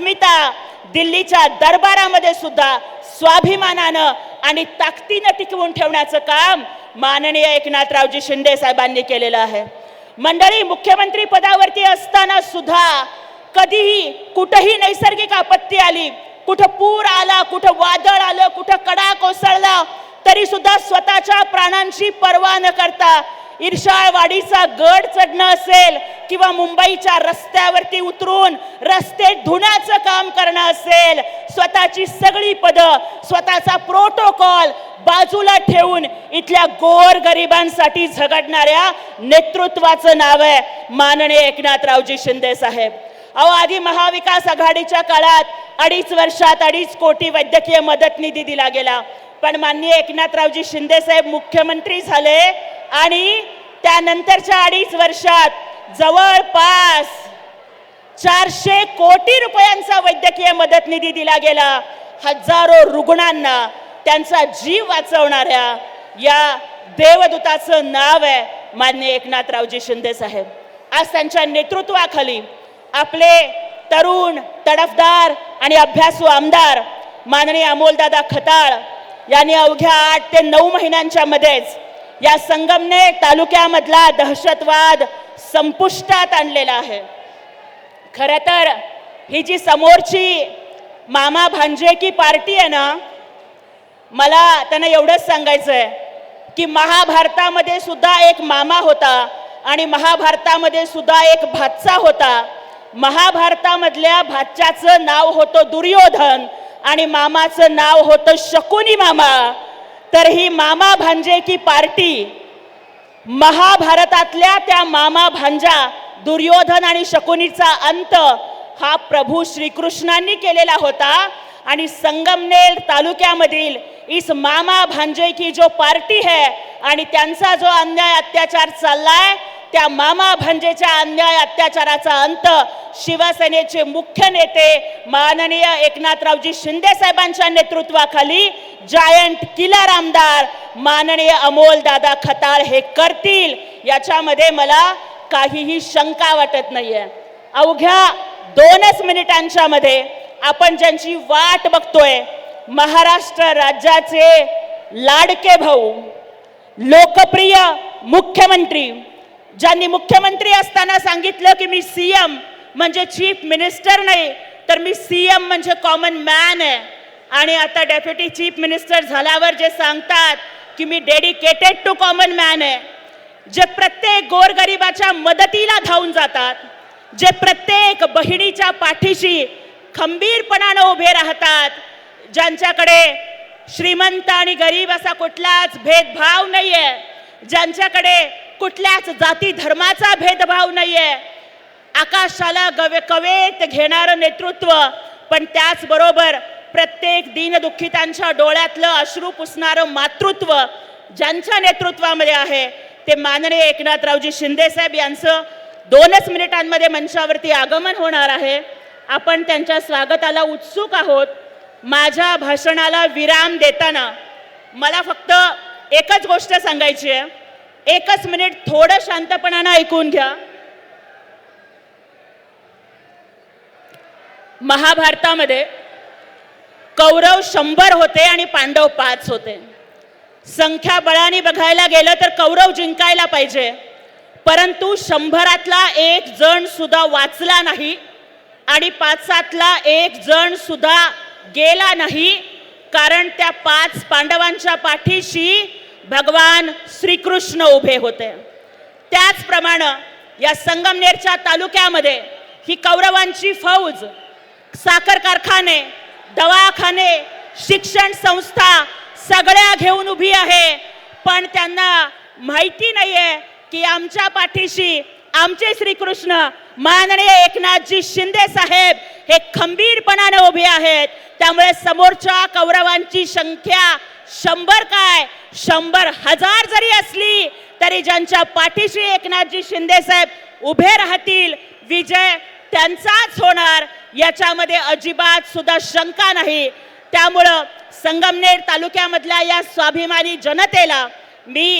अस्मिता दिल्लीच्या दरबारामध्ये सुद्धा स्वाभिमानानं आणि ताकदीनं टिकवून ठेवण्याचं काम माननीय एकनाथरावजी शिंदे साहेबांनी केलेलं आहे. मंडळी मुख्यमंत्री पदावरती असताना सुद्धा कधीही कुठंही नैसर्गिक आपत्ती आली कुठं पूर आला कुठं वादळ आलं कुठं कडा कोसळला तरी सुद्धा स्वतःच्या प्राणांची पर्वा न करता इर्षाळवाडीचा गड चढणं असेल किंवा मुंबईच्या रस्त्यावरती उतरून रस्ते धुण्याचं काम करणं असेल स्वतःची सगळी पदं स्वतःचा प्रोटोकॉल बाजूला ठेवून इथल्या गोर गरिबांसाठी झगडणाऱ्या नेतृत्वाचं नाव आहे माननीय एकनाथरावजी शिंदे साहेब. अहो आधी महाविकास आघाडीच्या काळात अडीच वर्षात अडीच कोटी वैद्यकीय मदत निधी दिला गेला. पण माननीय एकनाथरावजी शिंदे साहेब मुख्यमंत्री झाले आणि त्यानंतरच्या अडीच वर्षात जवळपास चारशे कोटी रुपयांचा वैद्यकीय मदत निधी दिला गेला. हजारो रुग्णांना त्यांचा जीव वाचवणाऱ्या या देवदूताचं नाव आहे मान्य एकनाथरावजी शिंदे साहेब. आज त्यांच्या नेतृत्वाखाली आपले तरुण तडफदार आणि अभ्यासू आमदार माननीय अमोलदादा खताळ यांनी अवघ्या आठ ते नऊ महिन्यांच्या मध्येच या संगमनेर तालुक्यामधला दहशतवाद संपुष्टात आणलेला आहे. खरं तर ही जी समोरची मामा भांजे की पार्टी आहे ना मला त्यांना एवढंच सांगायचं आहे की महाभारतामध्ये सुद्धा एक मामा होता आणि महाभारतामध्ये सुद्धा एक भातसा होता. महाभारतामधल्या भाच्याचं नाव होतं दुर्योधन आणि मामाचं नाव होतं शकुनी मामा. तर ही मामा भांजे की पार्टी महाभारतातल्या त्या मामा भांजा दुर्योधन आणि शकुनीचा अंत हा प्रभू श्रीकृष्णांनी केलेला होता. आणि संगमनेर तालुक्यामधील इस मामा भांजे की जो पार्टी है आणि त्यांचा जो अन्याय अत्याचार चाललाय त्या मामा भांजेच्या अन्याय अत्याचाराचा अंत शिवसेनेचे मुख्य नेते माननीय एकनाथरावजी शिंदे साहेबांच्या नेतृत्वाखाली जायंट किलर आमदार माननीय अमोल दादा खताळ हे करतील. याच्यामध्ये मला काहीही शंका वाटत नाहीये. अवघ्या दोनच मिनिटांच्या मध्ये आपण ज्यांची वाट बघतोय महाराष्ट्र राज्याचे लाडके भाऊ लोकप्रिय मुख्यमंत्री ज्यांनी मुख्यमंत्री असताना सांगितलं की मी सीएम म्हणजे चीफ मिनिस्टर नाही तर मी सीएम म्हणजे कॉमन मॅन आहे. आणि आता डेप्युटी चीफ मिनिस्टर झाल्यावर जे सांगतात की मी डेडिकेटेड टू कॉमन मॅन आहे जे प्रत्येक गोरगरिबाच्या मदतीला धावून जातात जे प्रत्येक बहिणीच्या पाठीशी खंबीरपणानं उभे राहतात ज्यांच्याकडे श्रीमंत आणि गरीब असा कुठलाच भेदभाव नाही आहे ज्यांच्याकडे कुठल्याच जाती धर्माचा भेदभाव नाहीये. आकाशाला गवे कवेत घेणारं नेतृत्व पण त्याचबरोबर प्रत्येक दीनदुःखितांच्या डोळ्यातलं अश्रू पुसणारं मातृत्व ज्यांच्या नेतृत्वामध्ये आहे ते माननीय एकनाथरावजी शिंदेसाहेब यांचं दोनच मिनिटांमध्ये मंचावरती आगमन होणार आहे. आपण त्यांच्या स्वागताला उत्सुक आहोत. माझ्या भाषणाला विराम देताना मला फक्त एकच गोष्ट सांगायची आहे. एकच मिनिट थोडं शांतपणानं ऐकून घ्या. महाभारतामध्ये कौरव शंभर होते आणि पांडव पाच होते. संख्याबळाने बघायला गेलं तर कौरव जिंकायला पाहिजे. परंतु शंभरातला एक जण सुद्धा वाचला नाही आणि पाचातला एक जण सुद्धा गेला नाही कारण त्या पाच पांडवांच्या पाठीशी भगवान श्रीकृष्ण उभे होते. त्याचप्रमाणे या संगमनेरच्या तालुक्यामध्ये ही कौरवांची फौज साखर कारखाने दवाखाने शिक्षण संस्था सगळ्या घेऊन उभी आहे. पण त्यांना माहिती नाही आहे की आमच्या पाठीशी आमचे श्रीकृष्ण माननीय एकनाथजी शिंदे साहेब हे खंबीरपणाने उभे आहेत. त्यामुळे समोरच्या कौरवांची संख्या शंभर काय? शंभर हजार जरी असली तरी ज्यांच्या पाठीशी एकनाथजी शिंदे साहेब उभे राहतील विजय त्यांचाच होणार याच्यामध्ये अजिबात सुद्धा शंका नाही. त्यामुळं संगमनेर तालुक्यामधल्या या स्वाभिमानी जनतेला मी